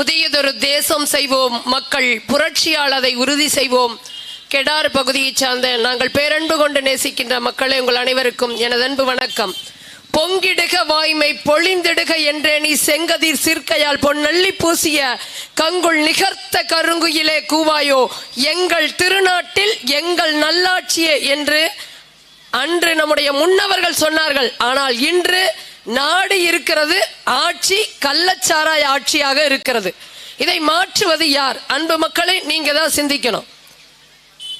புதியதொரு தேசம் செய்வோம். மக்கள் புரட்சியால் அதை உறுதி செய்வோம். கெடார் பகுதியைச் சார்ந்த நாங்கள் பேரன்பு கொண்டு நேசிக்கின்ற மக்களே உங்கள் அனைவருக்கும் எனது அன்பு வணக்கம். பொங்கிடுக வாய்மை பொழிந்திடுக என்றே நீ செங்கதிர் சிற்கையால் பொன்னள்ளி பூசிய கங்குள் நிகர்த்த கருங்குயிலே கூவாயோ எங்கள் திருநாட்டில் எங்கள் நல்லாட்சியே என்று அன்று நம்முடைய முன்னவர்கள் சொன்னார்கள். ஆனால் இன்று நாடு இருக்கிறது ஆட்சி கள்ளச்சாராய ஆட்சியாக இருக்கிறது. இதை மாற்றுவது யார்? அன்பு மக்களை நீங்க தான் சிந்திக்கணும்.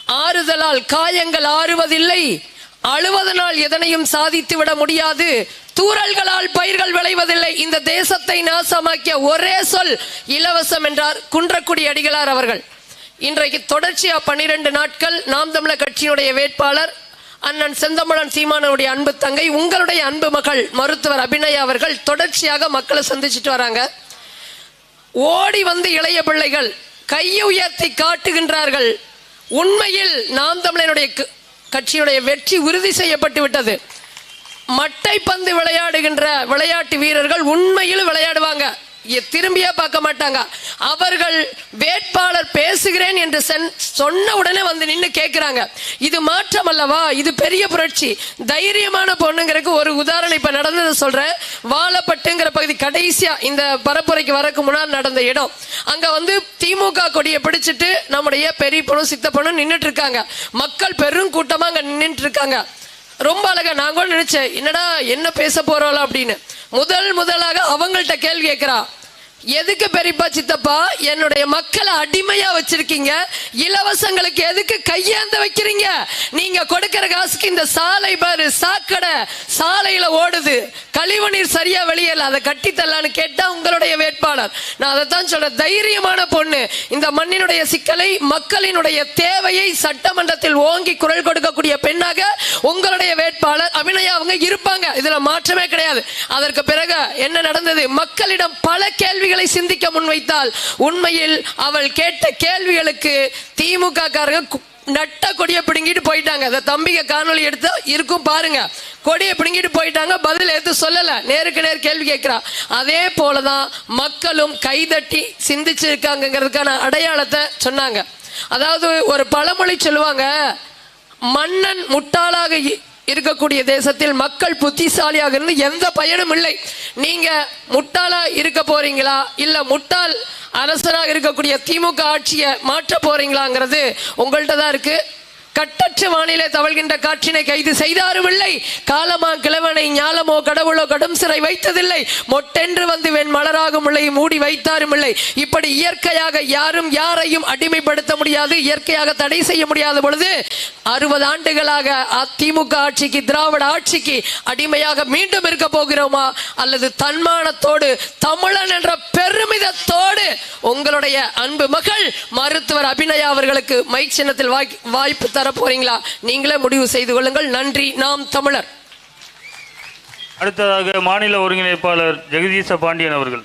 ஆறுதலால் காயங்கள் ஆறுவதில்லை. அழுவதனால் எதனையும் சாதித்து விட முடியாது. தூறல்களால் பயிர்கள் விளைவதில்லை. இந்த தேசத்தை நாசமாக்கிய ஒரே சொல் இலவசம் என்றார் குன்றக்குடி அடிகளார் அவர்கள். இன்றைக்கு தொடர்ச்சியா பன்னிரண்டு நாட்கள் நாம் தமிழர் கட்சியினுடைய வேட்பாளர் அண்ணன் செந்தமிழன் சீமானுடைய அன்பு தங்கை உங்களுடைய அன்பு மகள் மருத்துவர் அபிநயா அவர்கள் தொடர்ச்சியாக மக்களை சந்திச்சுட்டு வராங்க. ஓடி வந்து இளைய பிள்ளைகள் கையை உயர்த்தி காட்டுகின்றார்கள். உண்மையில் நாம் தமிழனுடைய க- கட்சியுடைய வெற்றி உறுதி செய்யப்பட்டு விட்டது. மட்டை பந்து விளையாடுகின்ற விளையாட்டு வீரர்கள் உண்மையில் விளையாடுவாங்க. திரும்பியே பார்க்க மாட்டாங்க. அவர்கள் வேட்பாளர் பேசுகிறேன் என்று சென்- சொன்ன உடனே வந்து நின்று கேட்கிறாங்க இது மாற்றம் அல்லவா இது பெரிய புரட்சி. தைரியமான பொண்ணுங்கிறதுக்கு ஒரு உதாரணம் இப்ப நடந்ததை சொல்றேன். வாழப்பட்டுங்கிற பகுதி கடைசியா இந்த பரப்புரைக்கு வரக்கு முன்னால் நடந்த இடம். அங்க வந்து திமுக கொடியை பிடிச்சிட்டு நம்முடைய பெரிய சித்தப்பனும் சித்த இருக்காங்க மக்கள் பெரும் கூட்டமா அங்க நின்றுட்டு இருக்காங்க ரொம்ப அழகா நான் கூட நினைச்சேன் என்னடா என்ன பேச போறோம் அப்படின்னு. முதல் முதலாக அவங்கள்ட்ட கேள்வி கேட்கிறா. எதுக்கு பெரியப்பா சித்தப்பா? என்னுடைய மக்களை அடிமையா வச்சிருக்கீங்க. இலவசங்களுக்கு எதுக்கு கையேந்த வைக்கிறீங்க? நீங்க கொடுக்கிற காசுக்கு இந்த சாலை பாரு சாக்கடை சாலையில ஓடுது. கழிவுநீர் சரியா வெளியேல அதை கட்டித்தரலான்னு கேட்டா உங்களுடைய வேட்பாளர். நான் அதை தான் சொல்றேன். தைரியமான பொண்ணு. இந்த மண்ணினுடைய சிக்கலை மக்களினுடைய தேவையை சட்டமன்றத்தில் ஓங்கி குரல் கொடுக்கக்கூடிய பெண்ணாக உங்களுடைய வேட்பாளர் அபிநயா அவங்க இருப்பாங்க. இதுல மாற்றமே கிடையாது. அதற்கு பிறகு என்ன நடந்தது? மக்களிடம் பல கேள்வி கேள்விகளை சிந்திக்க முன்வைத்தால் உண்மையில் அவள் கேட்ட கேள்விகளுக்கு திமுக காரங்க நட்ட கொடியை பிடுங்கிட்டு போயிட்டாங்க. அந்த தம்பிக காணொளி எடுத்து இருக்கும் பாருங்க. கொடியை பிடுங்கிட்டு போயிட்டாங்க. பதில் எதுவும் சொல்லல. நேருக்கு நேர் கேள்வி கேட்கிறா. அதே போலதான் மக்களும் கைதட்டி சிந்திச்சிருக்காங்கிறதுக்கான அடையாளத்தை சொன்னாங்க. அதாவது ஒரு பழமொழி சொல்லுவாங்க மன்னன் முட்டாளாக இருக்கக்கூடிய தேசத்தில் மக்கள் புத்திசாலியாக இருந்து எந்த பயனும் இல்லை. நீங்க முட்டாளா இருக்க போறீங்களா? இல்ல முட்டாள் அரசராக இருக்கக்கூடிய திமுக ஆட்சியை மாற்ற போறீங்களாங்கிறது உங்கள்கிட்ட தான் இருக்கு. கட்டற்ற வானிலை தவழ்கின்ற காற்றினை கைது செய்தாரும் இல்லை காலமா கிழவனை ஞாலமோ கடவுளோ கடும் சிறை வைத்ததில்லை. மொட்டென்று வந்து வெண் மலராகும் இல்லை மூடி வைத்தாரும் இல்லை இப்படி இயற்கையாக யாரும் யாரையும் அடிமைப்படுத்த முடியாது இயற்கையாக தடை செய்ய முடியாத பொழுது அறுபது ஆண்டுகளாக அதிமுக ஆட்சிக்கு திராவிட ஆட்சிக்கு அடிமையாக மீண்டும் இருக்க போகிறோமா? அல்லது தன்மானத்தோடு தமிழன் என்ற பெருமிதத்தோடு உங்களுடைய அன்பு மகள் மருத்துவர் அபிநயா அவர்களுக்கு மை சின்னத்தில் வாய்- வாய்ப்பு தர போறீங்களா நீங்களே முடிவு செய்து கொள்ளுங்கள். நன்றி. நாம் தமிழர். அடுத்ததாக மாநில ஒருங்கிணைப்பாளர் ஜெகதீச பாண்டியன் அவர்கள்.